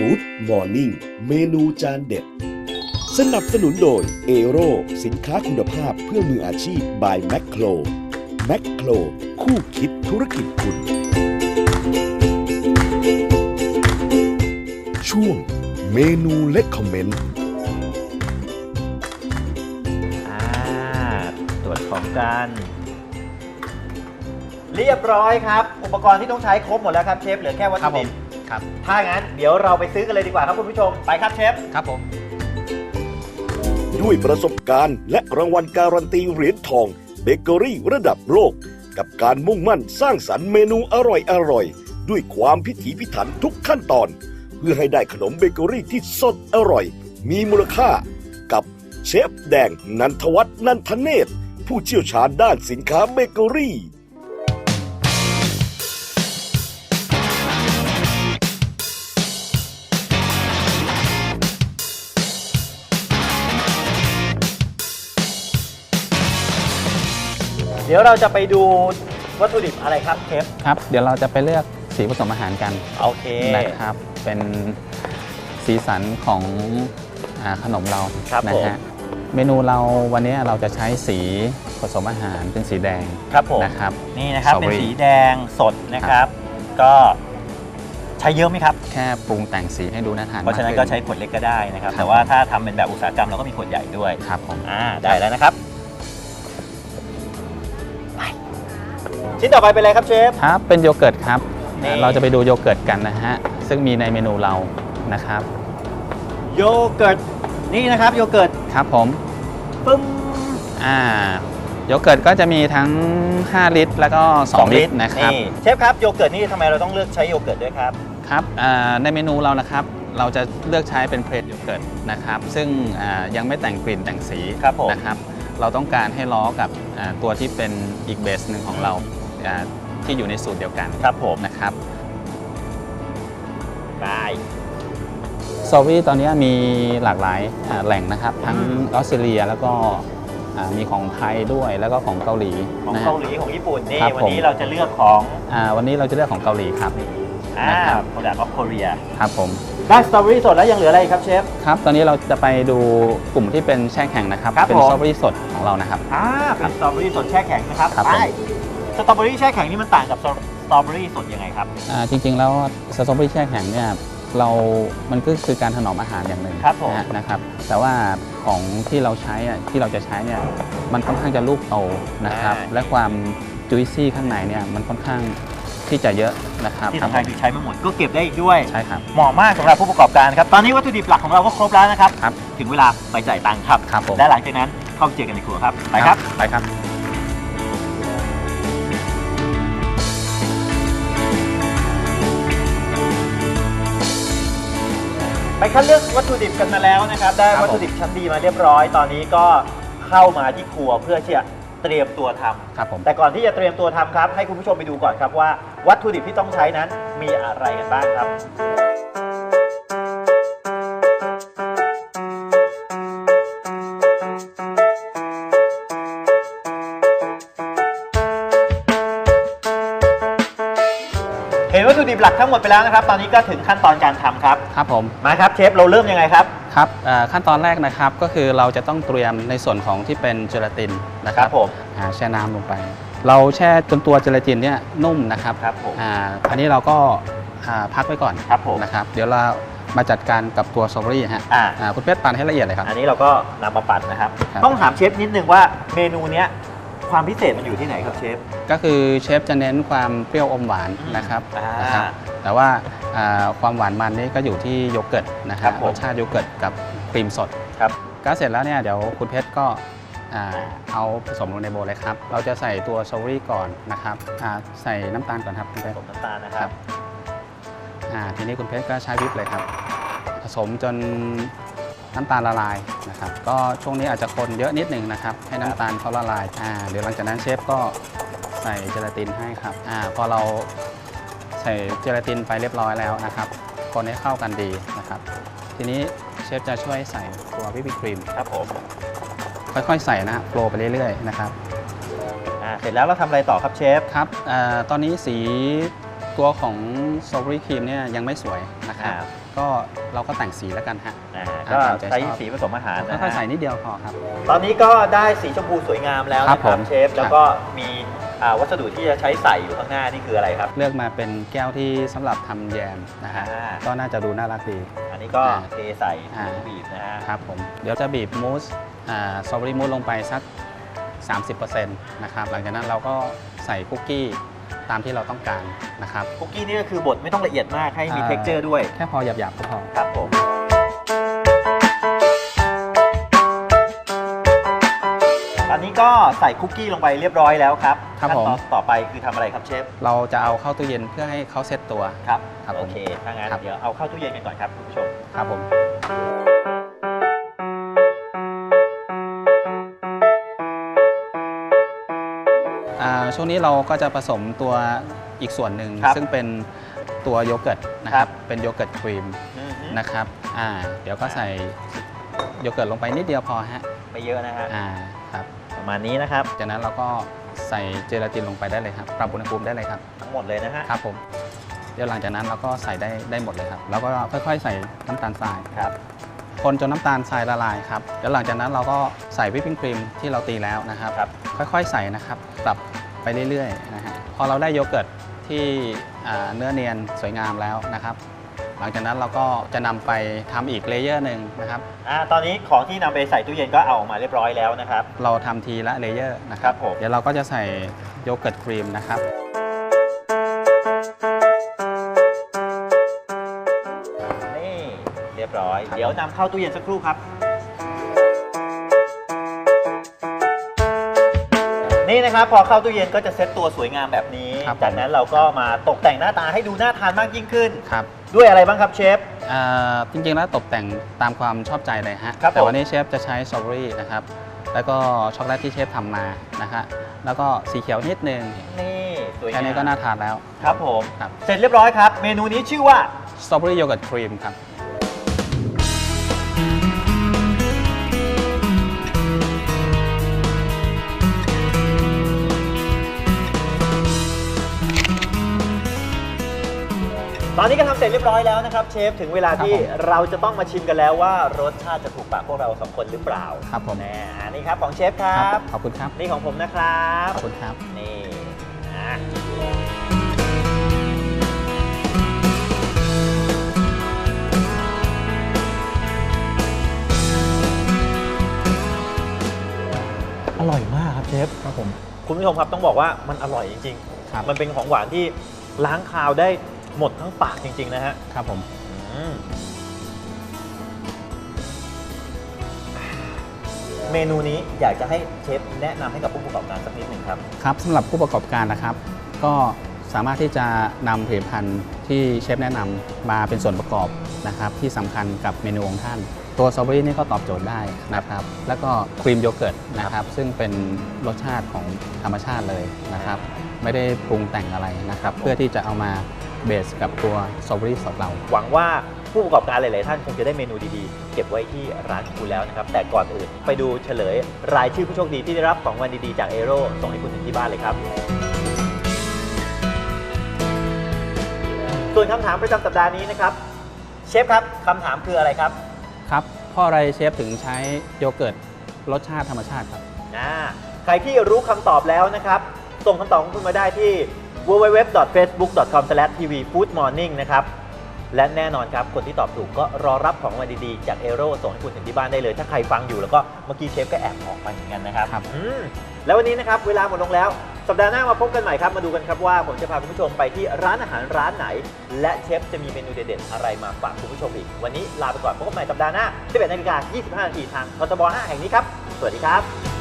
ฟู้ดมอร์นิ่งเมนูจานเด็ด สนับสนุนโดยเอโรสินค้าคุณภาพเพื่อมืออาชีพ by แม c โครแม c โครคู่คิดธุรกิจคุณ ช่วงเมนูเล็กคอมเมนต์อ่าตรวจของกัน เรียบร้อยครับ อุปกรณ์ที่ต้องใช้ครบหมดแล้วครับเชฟเหลือแค่วัตถุดิบ ครับ ถ้างั้นเดี๋ยวเราไปซื้อกันเลยดีกว่าครับคุณผู้ชม ไปครับเชฟ ครับผม ด้วยประสบการณ์และรางวัลการันตีเหรียญทองเบเกอรี่ระดับโลก กับการมุ่งมั่นสร้างสรรค์เมนูอร่อยๆด้วยความพิถีพิถันทุกขั้นตอน เพื่อให้ได้ขนมเบเกอรี่ที่สดอร่อย มีมูลค่า กับเชฟแดงนันทวัฒน์นันทเนศผู้เชี่ยวชาญด้านสินค้าเบเกอรี่ เดี๋ยวเราจะไปดูวัตถุดิบอะไรครับเชฟครับ เดี๋ยวเราจะไปเลือกสีผสมอาหารกันโอเคนะครับ เป็นสีสันของอาขนมเราครับนะผมฮะเมนูเราวันนี้เราจะใช้สีผสมอาหารเป็นสีแดงครับผมนะครับนี่นะครับสตรอเป็เบอนรี่สีแดงสดนะครับ ก็ใช้เยอะไหมครับ แค่ปรุงแต่งสีให้ดูน่าทานเพราะฉะนั้นมก็ขึ้ใช้ขวดเล็กก็ได้นะครับครับแต่ว่าถ้าทำเป็นแบบอุตสาหกรรมเราก็มีขวดใหญ่ด้วยครับผมอ่าได้แล้วนะครับ ชิ้นต่อไปเป็นอะไรครับเชฟ ครับเป็นโยเกิร์ตครับนี่ เราจะไปดูโยเกิร์ตกันนะฮะซึ่งมีในเมนูเรานะครับโยเกิร์ตนี่นะครับโยเกิร์ตครับผมปึ้ม อ่าโยเกิร์ตก็จะมีทั้ง 5 ลิตร แล้วก็ 2 ลิตรนะครับเชฟครับโยเกิร์ตนี่ทำไมเราต้องเลือกใช้โยเกิร์ตด้วยครับ ครับอ่าในเมนูเรานะครับ เราจะเลือกใช้เป็นเพรสโยเกิร์ตนะครับซึ่งอ่ายังไม่แต่งกลิ่นแต่งสีครับผม นะครับ เราต้องการให้ล้อกับอ่าตัวที่เป็นอีกเบสหนึ่งของเราอ่า ที่อยู่ในสูตรเดียวกันครับผมนะครับได้ซอวี่ตอนนี้มีหลากหลายอ่าแหล่งนะครับ ทั้งอืมออสเตรเลียแล้วก็อ่ามีของไทยด้วยแล้วก็ของเกาหลีของนะฮะเกาหลีของญี่ปุ่นนี่ครับวันผมนี้เราจะเลือกของอ่าวันนี้เราจะเลือกของเกาหลีครับอ่านะครับโปรดักต์ออฟโคเรียครับผมได้สตรอเบอรี่สดแล้วยังเหลืออะไรอีกครับเชฟครับตอนนี้เราจะไปดูกลุ่มที่เป็นแช่แข็งนะครับครับเป็นผมสตรอเบอรี่สดของเรานะครับอ่าเป็นสตรอเบอรี่สดแช่แข็งนะครับครับไปผม สตรอเบอรี่แช่แข็งนี่มันต่างกับสตรอเบอรี่สดยังไงครับ อ่าจริงๆแล้วสตรอเบอรี่แช่แข็งเนี่ยเรา มันก็คือการถนอมอาหารอย่างหนึ่งครับผมนะฮะนะครับ แต่ว่าของที่เราใช้อะที่เราจะใช้เนี่ยมันค่อนข้างจะลูกโตนะครับ และความจุยซี่ข้างในเนี่ยมันค่อนข้างที่จะเยอะนะครับที่สำคัญคือใช้ไม่หมดก็เก็บได้อีกด้วย ใช่ครับ เหมาะมากสำหรับผู้ประกอบการครับ ตอนนี้วัตถุดิบหลักของเราก็ครบแล้วนะครับ ครับ ถึงเวลาไปจ่ายตังค์ครับ ครับผมและหลังจากนั้นเข้าเจอกันในครัวครับ ไปครับ ไปครับ คัดเลือกวัตถุดิบกันมาแล้วนะครับ ได้ครับวัตถุดิบชั้นดีมาเรียบร้อย ตอนนี้ก็เข้ามาที่ครัวเพื่อที่จะเตรียมตัวทำครับผม แต่ก่อนที่จะเตรียมตัวทำครับ ให้คุณผู้ชมไปดูก่อนครับว่าวัตถุดิบที่ต้องใช้นั้นมีอะไรกันบ้างครับ บหลักทั้งหมดไปแล้วนะครับ ตอนนี้ก็ถึงขั้นตอนการทำครับ ครับผมมาครับเชฟเราเริ่มยังไงครับ ครับอ่าขั้นตอนแรกนะครับก็คือเราจะต้องเตรียมในส่วนของที่เป็นเจลาตินนะคครัรับบผม อ่าแช่น้ำลงไป เราแช่จนตัวเจลาตินเนี่ยนุ่มนะครับครับผม อ่าอันนี้เราก็อ่าพักไว้ก่อนครับผม นะครับ เดี๋ยวเรามาจัดการกับตัวสตรอเบอรี่ฮะอ่า อ่าคุณเพชรปั่นให้ละเอียดเลยครับ อันนี้เราก็นำมาปั่นนะครับ ครับ ต้องถามเชฟนิดนึงว่าเมนูเนี้ย ความพิเศษมันอยู่ที่ไหนครับเชฟ ก็คือเชฟจะเน้นความเปรี้ยวอมหวานนะครับอ่านนะครับ แต่ว่าอ่าความหวานมันนี่ก็อยู่ที่โยเกิร์ตนะคครัรับบผม รสชาติโยเกิร์ตกับครีมสด ครับ ก็เสร็จแล้วเนี่ยเดี๋ยวคุณเพชรก็อ่าเอาผสมลงในโบว์เลยครับ เราจะใส่ตัวสตรอเบอรี่ก่อนนะครับอ่าใส่น้ำตาลก่อนครับคุณเพชรผสมน้ำตาลนะครับ อ่าทีนี้คุณเพชรก็ใช้วิปเลยครับ ผสมจน น้ำตาลละลายนะครับ ก็ช่วงนี้อาจจะคนเยอะนิดหนึ่งนะครับ ให้น้ำตาลเขาละลายอ่าเดี๋ยวหลังจากนั้นเชฟก็ใส่เจลาตินให้ครับอ่าพอเราใส่เจลาตินไปเรียบร้อยแล้วนะครับ คนให้เข้ากันดีนะครับ ทีนี้เชฟจะช่วยใส่ตัววิปครีมครับผมค่อยๆ ใส่นะฮะโปรไปเรื่อยๆนะครับอ่าเสร็จแล้วเราทำอะไรต่อครับเชฟครับเออตอนนี้สี ตัวของสตรอเบอรี่ครีมเนี่ยยังไม่สวยนะครับครับก็เราก็แต่งสีแล้วกันฮะอ่าอ่าก็ตามใจใช้ชอบสีผสมอาหารนะค่อยฮะๆใส่นิดเดียวพอครับ ตอนนี้ก็ได้สีชมพูสวยงามแล้วครันะบครัผบมเชฟ แล้วก็มีอ่าวัสดุที่จะใช้ใส่อยู่ข้างหน้านี่คืออะไรครับ เลือกมาเป็นแก้วที่สำหรับทำแยมนะฮะอ่า ก็น่าจะดูน่ารักดี อันนี้ก็อ่าเทใส่อ่า บีบนะฮะ ครับผมเดี๋ยวจะบีบมูสอ่าสตรอเบอรี่มูสลงไปสัก 30%นะครับหลังจากนั้นเราก็ใส่คุกกี้ ตามที่เราต้องการนะครับ คุกกี้นี่ก็คือบดไม่ต้องละเอียดมากให้มีอ่า เท็กเจอร์ด้วย แค่พอหยาบๆก็พอ ครับผม ตอนนี้ก็ใส่คุกกี้ลงไปเรียบร้อยแล้วครับครับขั้นตอนผม ต่อไปคือทำอะไรครับเชฟ เราจะเอาเข้าตู้เย็นเพื่อให้เขาเซตตัว ครับ ครับผมโอเค ถ้างั้นครับ เดี๋ยวเอาเข้าตู้เย็นกันก่อนครับคุณผู้ชม ครับผมอ่ ช่วงนี้เราก็จะผสมตัวอีกส่วนหนึ่ง ครับซึ่งเป็นตัวโยเกิร์ตนะคครัรับบเป็นโยเกิร์ตครีมอืมฮึนะครับอ่าเดี๋ยวก็ใส่โยเกิร์ตลงไปนิดเดียวพอฮะไม่เยอะนะฮะอ่าครับประมาณนี้นะครับ จากนั้นเราก็ใส่เจลาตินลงไปได้เลยครับปรับอุณหภูมิได้เลยครับทั้งหมดเลยนะฮะครับผมเดี๋ยวหลังจากนั้นเราก็ใส่ได้ได้หมดเลยครับแล้วก็ค่อยๆ ใส่น้ำตาลทราย ครับ คนจนน้ำตาลทรายละลายครับ แล้วหลังจากนั้นเราก็ใส่วิปปิ้งครีมที่เราตีแล้วนะครับ ครับ ค่อยๆใส่นะครับ ปรับไปเรื่อยๆนะฮะพอเราได้โยเกิร์ตที่อ่าเนื้อเนียนสวยงามแล้วนะครับ หลังจากนั้นเราก็จะนำไปทำอีกเลเยอร์หนึ่งนะครับอ่าตอนนี้ของที่นำไปใส่ตู้เย็นก็เอาออกมาเรียบร้อยแล้วนะครับ เราทำทีละเลเยอร์นะคครัรับบผมเดี๋ยวเราก็จะใส่โยเกิร์ตครีมนะครับนี่เรียบร้อย เดี๋ยวนำเข้าตู้เย็นสักครู่ครับ นี่นะครับพอเข้าตู้เย็นก็จะเซตตัวสวยงามแบบนี้ ครับผมจากนั้นเราก็มาตกแต่งหน้าตาให้ดูน่าทานมากยิ่งขึ้น ครับด้วยอะไรบ้างครับเชฟอ่าจริงๆแล้วตกแต่งตามความชอบใจเลยฮะ ครับแต่ผมวันนี้เชฟจะใช้สตรอเบอรี่นะครับ แล้วก็ช็อกโกแลตที่เชฟทำมานะฮะ แล้วก็สีเขียวนิดนึง นี่สวยงามแค่นี้ก็น่าทานแล้ว ครับผม ครับ เสร็จเรียบร้อยครับ เมนูนี้ชื่อว่าสตรอเบอรี่โยเกิร์ตครีมครับ ตอนนี้ก็ทำเสร็จเรียบร้อยแล้วนะครับเชฟถึงเวลาที่ครับผมเราจะต้องมาชิมกันแล้วว่ารสชาติจะถูกปากพวกเราสองคนหรือเปล่าครับผม แน่อันนี้ครับของเชฟครับขอบคุณครับ นี่ของผมนะครับ ขอบคุณครับ นี่อะอร่อยมากครับเชฟ ครับผม คุณผู้ชมครับต้องบอกว่ามันอร่อยจริงครับ ๆ มันเป็นของหวานที่ล้างคาวได้ หมดทั้งปากจริง ๆ นะฮะครับผมอืมเมนูนี้อยากจะให้เชฟแนะนำให้กับผู้ประกอบการสักนิดหนึ่งครับ ครับสำหรับผู้ประกอบการนะครับ ก็สามารถที่จะนำผลิตภัณฑ์ที่เชฟแนะนำมาเป็นส่วนประกอบนะครับ ที่สำคัญกับเมนูของท่าน ตัวสตรอเบอรี่นี่ก็ตอบโจทย์ได้นะครับ แล้วก็ครีมโยเกิร์ตนะครับ ซึ่งเป็นรสชาติของธรรมชาติเลยนะครับ ไม่ได้ปรุงแต่งอะไรนะครับ เพื่อที่จะเอามา เบสกับตัวสตรอเบอรี่สดเรา หวังว่าผู้ประกอบการหลาย ๆ ท่านคงจะได้เมนูดี ๆ เก็บไว้ที่ร้านของคุณแล้วนะครับ แต่ก่อนอื่นไปดูเฉลย รายชื่อผู้โชคดีที่ได้รับของวันดี ๆ จากเอโร่ส่งให้คุณถึงที่บ้านเลยครับ ส่วนคำถามประจำสัปดาห์นี้นะครับ เชฟครับคำถามคืออะไรครับครับเพราะอะไรเชฟถึงใช้โยเกิร์ตรสชาติธรรมชาติครับ อ่าใครที่รู้คำตอบแล้วนะครับ ส่งคำตอบของคุณมาได้ที่ www.facebook.com/tvfoodmorning นะครับ และแน่นอนครับ คนที่ตอบถูกก็รอรับของรางวัลดีๆ จากเอโร่ส่งให้คุณถึงที่บ้านได้เลย ถ้าใครฟังอยู่แล้วก็เมื่อกี้เชฟก็แอบออกไปเหมือนกันนะครับครับ อืมแล้ววันนี้นะครับ เวลาหมดลงแล้ว สัปดาห์หน้ามาพบกันใหม่ครับ มาดูกันครับว่า ผมจะพาคุณผู้ชมไปที่ร้านอาหารร้านไหน และเชฟจะมีเมนูเด็ดๆอะไรมาฝากคุณผู้ชมอีก วันนี้ลาไปก่อนพบกันใหม่สัปดาห์หน้า11นาฬิกา25นาทีทางททบ5แห่งนี้ครับ สวัสดีครับ